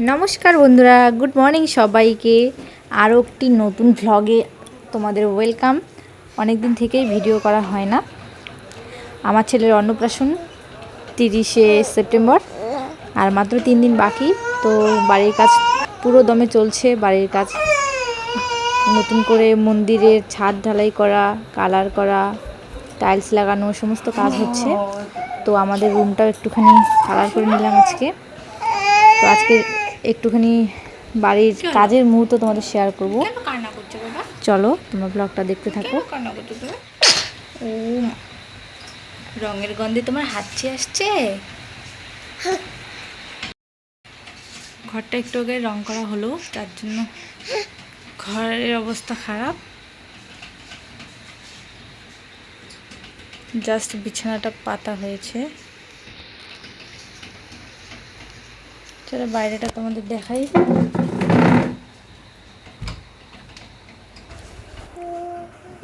নমস্কার বন্ধুরা good morning সবাইকে। আরও একটি নতুন ভ্লগে তোমাদের ওয়েলকাম অনেক দিন থেকেই ভিডিও করা হয় না। আমার ছেলের অন্নপ্রাশন, তিরিশে সেপ্টেম্বর, আর মাত্র তিন দিন বাকি, তো বাড়ির কাজ পুরো দমে চলছে। বাড়ির কাজ নতুন করে মন্দিরের ছাদ ঢালাই করা, কালার করা টাইলস লাগানো, সমস্ত কাজ হচ্ছে। তো আমাদের রুমটাও একটুখানি কালার করে নিলাম আজকে। তো আজকে একটুখানি বাড়ির কাজের মুহূর্ত তোমাদের শেয়ার করব। চলো তোমরা ব্লগটা দেখতে থাকো। ও রঙের গন্ধে তোমার হাঁচি আসছে। ঘরটা একটু আগে রং করা হলো তার জন্য ঘরের অবস্থা খারাপ। জাস্ট বিছানাটা পাতা হয়েছে। চলো বাইরেটা তোমাদের দেখাই।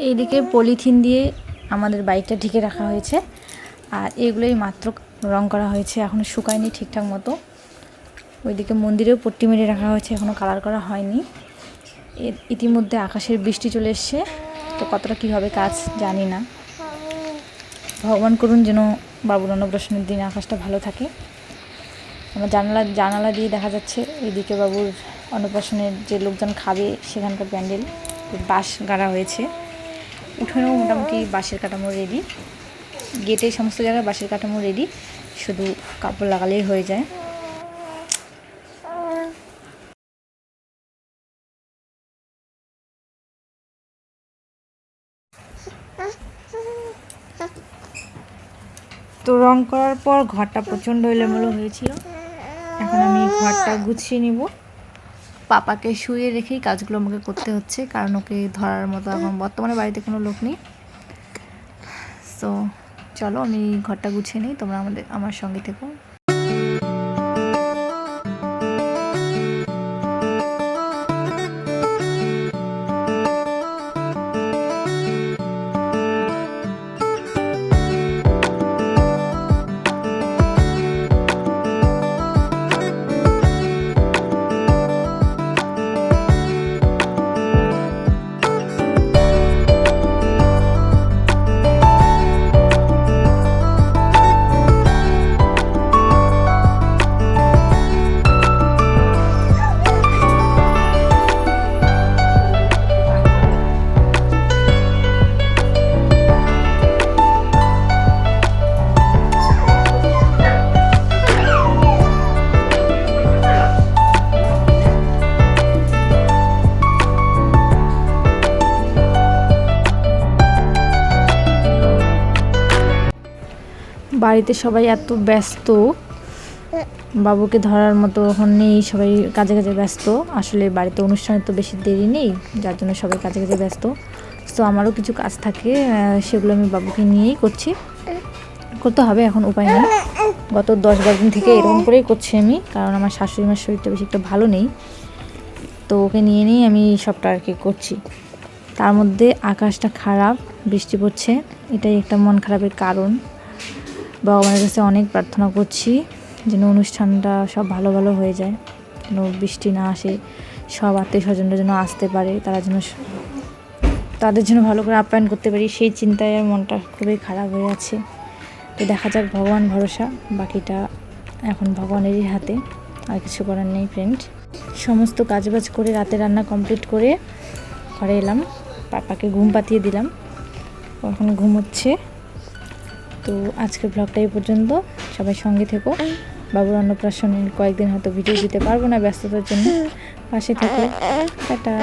এইদিকে পলিথিন দিয়ে আমাদের বাইকটা ঢেকে রাখা হয়েছে। আর এগুলোই মাত্র রং করা হয়েছে এখনও শুকায়নি ঠিকঠাক মতো। ওইদিকে মন্দিরেও পট্টি মেরে রাখা হয়েছে এখনও কালার করা হয়নি। ইতিমধ্যে আকাশের বৃষ্টি চলে এসছে, তো কতটা কী হবে কাজ জানি না। ভগবান করুন যেন বাবুর অন্নপ্রাশনের দিন আকাশটা ভালো থাকে। আমার জানালা জানালা দিয়ে দেখা যাচ্ছে এদিকে বাবুর অন্নপ্রাশনের যে লোকজন খাবে সেখানকার প্যান্ডেল, বাঁশ গাড়া হয়েছে। উঠোনেও মোটামুটি বাঁশের কাঠামো রেডি গেটে সমস্ত জায়গায় বাঁশের কাঠামো রেডি শুধু কাপড় লাগালেই হয়ে যায়। তো রং করার পর ঘরটা প্রচণ্ড এলোমেলো হয়েছিল। এখন আমি ঘরটা গুছিয়ে নিব। পাপাকে শুয়ে রেখেই কাজগুলো আমাকে করতে হচ্ছে, কারণ ওকে ধরার মতো এখন বর্তমানে বাড়িতে কোনো লোক নেই। সো চলো আমি ঘরটা গুছিয়ে নিই, তোমরা আমাদের, আমার সঙ্গে থেকো। বাড়িতে সবাই এত ব্যস্ত। বাবুকে ধরার মতো এখন নেই, সবাই কাজে কাজে ব্যস্ত। আসলে বাড়িতে অনুষ্ঠানে তো বেশি দেরি নেই, যার জন্য সবাই কাজে কাজে ব্যস্ত। তো আমারও কিছু কাজ থাকে সেগুলো আমি বাবুকে নিয়েই করছি। করতে হবে, এখন উপায় নেই। গত দশ বারো দিন থেকে এরকম করেই করছি আমি, কারণ আমার শাশুড়ি মার শরীরটা বেশি একটা ভালো নেই। তো ওকে নিয়ে নিয়েই আমি সবটা আর কি করছি। তার মধ্যে আকাশটা খারাপ, বৃষ্টি পড়ছে, এটাই একটা মন খারাপের কারণ। ভগবানের কাছে অনেক প্রার্থনা করছি যেন অনুষ্ঠানটা সব ভালো ভালো হয়ে যায়, যেন বৃষ্টি না আসে, সব আত্মীয় স্বজনরা যেন আসতে পারে, তারা যেন তাদের জন্য ভালো করে আপ্যায়ন করতে পারি, সেই চিন্তায় আর মনটা খুবই খারাপ হয়ে আছে। তো দেখা যাক, ভগবান ভরসা, বাকিটা এখন ভগবানেরই হাতে, আর কিছু করার নেই ফ্রেন্ড সমস্ত কাজবাজ করে রাতে রান্না কমপ্লিট করে ঘরে এলাম, পাপাকে ঘুম পাতিয়ে দিলাম এখন ঘুমোচ্ছে। তো আজকের ব্লগটা এই পর্যন্ত। সবাই সঙ্গে থেকো। বাবুর অন্নপ্রাশনের কয়েকদিন হয়তো ভিডিও দিতে পারব না ব্যস্ততার জন্য। পাশে থেকো। টাটা।